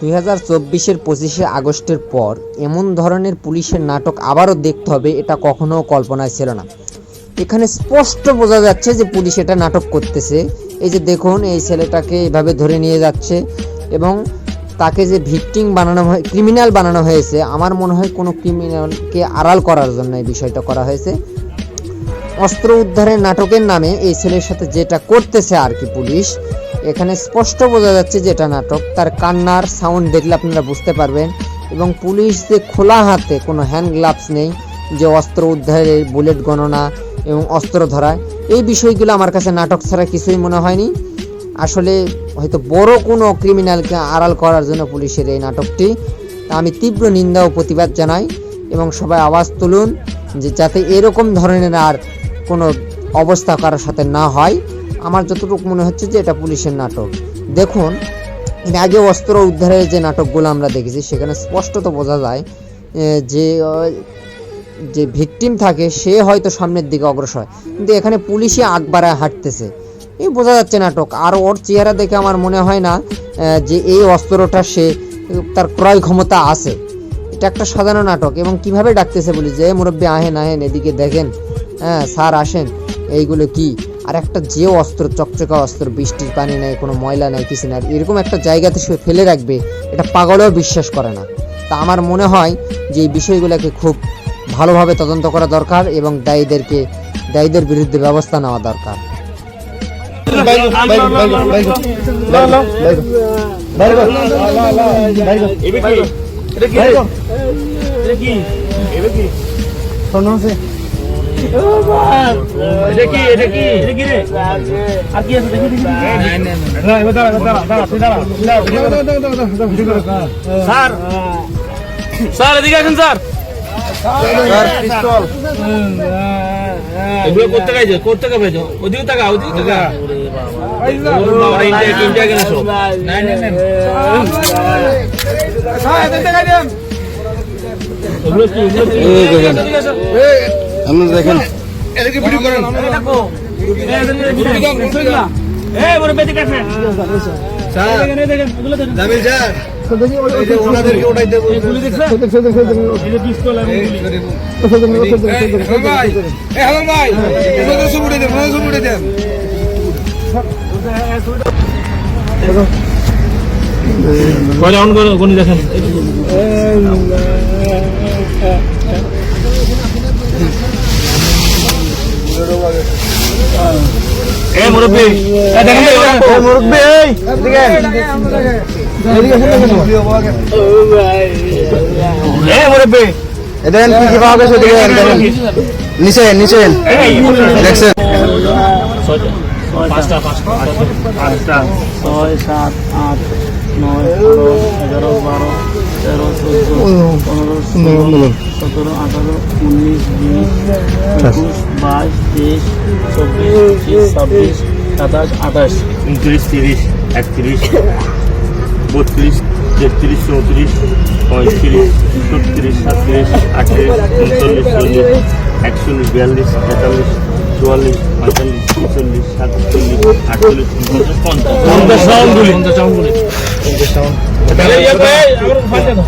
দুই হাজার চব্বিশের পঁচিশে আগস্টের পর এমন ধরনের পুলিশের নাটক আবারও দেখতে হবে, এটা কখনো কল্পনায় ছিল না। এখানে স্পষ্ট বোঝা যাচ্ছে যে পুলিশ এটা নাটক করতেছে। এই যে দেখুন, এই ছেলেটাকে এভাবে ধরে নিয়ে যাচ্ছে এবং তাকে যে ভিকটিম বানানো হয়, ক্রিমিনাল বানানো হয়েছে, আমার মনে হয় কোনো ক্রিমিনালকে আড়াল করার জন্য এই বিষয়টা করা হয়েছে। অস্ত্র উদ্ধারের নাটকের নামে এই ছেলের সাথে যেটা করতেছে আর কি পুলিশ এখানে স্পষ্ট বোঝা যাচ্ছে যে এটা নাটক। তার কান্নার সাউন্ড দেখলে আপনারা বুঝতে পারবেন। এবং পুলিশ যে খোলা হাতে কোনো হ্যান্ড গ্লাভস নেই, যে অস্ত্র উদ্ধারের বুলেট গণনা এবং অস্ত্র ধরা, এই বিষয়গুলো আমার কাছে নাটক ছাড়া কিছুই মনে হয়নি। আসলে হয়তো বড় কোনো ক্রিমিনালকে আড়াল করার জন্য পুলিশের এই নাটকটি। আমি তীব্র নিন্দা ও প্রতিবাদ জানাই এবং সবাই আওয়াজ তুলুন যে যাতে এরকম ধরনের আর কোনো অবস্থা কারোর সাথে না হয়। আমার যতটুকু মনে হচ্ছে যে এটা পুলিশের নাটক। দেখুন আগে অস্ত্র উদ্ধারের যে নাটকগুলো আমরা দেখেছি, সেখানে স্পষ্টত বোঝা যায় যে যে ভিকটিম থাকে, সে হয়তো সামনের দিকে অগ্রসর। কিন্তু এখানে পুলিশই আগ হাঁটতেছে। এই বোঝা যাচ্ছে নাটক। আর ওর চেহারা দেখে আমার মনে হয় না যে এই অস্ত্রটা সে, তার ক্রয় ক্ষমতা আছে। এটা একটা সাধারণ নাটক, এবং কীভাবে ডাকতেছে বলি যে মুরব্বী, আহেন আহেন, এদিকে দেখেন হ্যাঁ স্যার আসেন, এইগুলো কি? আর একটা যে অস্ত্র চকচকা অস্ত্র বৃষ্টির পানি নেই কোনো ময়লা নেই কিছু না এরকম একটা জায়গাতে সে ফেলে রাখবে এটা পাগলেও বিশ্বাস করে না তা আমার মনে হয় যে এই বিষয়গুলোকে খুব ভালোভাবে তদন্ত করা দরকার এবং দায়ীদেরকে দায়ীদের বিরুদ্ধে ব্যবস্থা নেওয়া দরকার স্যার। এদিকে আসেন স্যার। এগুলো করতে গাইছে করতে কে পেয়েছ ওদিকে টাকা ওদিকে টাকা ইন্ডিয়া ইন্ডিয়া কেন এদিকে এগুলো স্যার পিস্তল ওনাদের সব উঠে দেন কয়টা অন করে দেখেন এ মুরব্বি। এ দেখেন কো? মুরব্বি এই। এদিকে। এদিকে এ মুরব্বি এদেন কি কি পাওয়া গেছে এদিকে দেখেন। নিচে নিচে। এই, দেখছেন? পাঁচটা পাঁচটা। পাঁচটা। ছয় সাত আট নয় এগারো বারো। তেরো চোদ্দ পনেরো সতেরো আঠারো উনিশ বিশ একুশ বাইশ তেইশ চব্বিশ পঁচিশ ছাব্বিশ সাতাশ আঠাশ উনত্রিশ তিরিশ একত্রিশ বত্রিশ তেত্রিশ চৌত্রিশ পঁয়ত্রিশ ছত্রিশ সাতত্রিশ আটত্রিশ উনচল্লিশ চল্লিশ একচল্লিশ বিয়াল্লিশ তেতাল্লিশ চুয়াল্লিশ পঁয়তাল্লিশ ছেচল্লিশ সাতচল্লিশ আটচল্লিশ পঞ্চাশ পঞ্চাশ পঞ্চাশ পঞ্চাশ తెలియజేస్తే ఎవరికి పట్టదు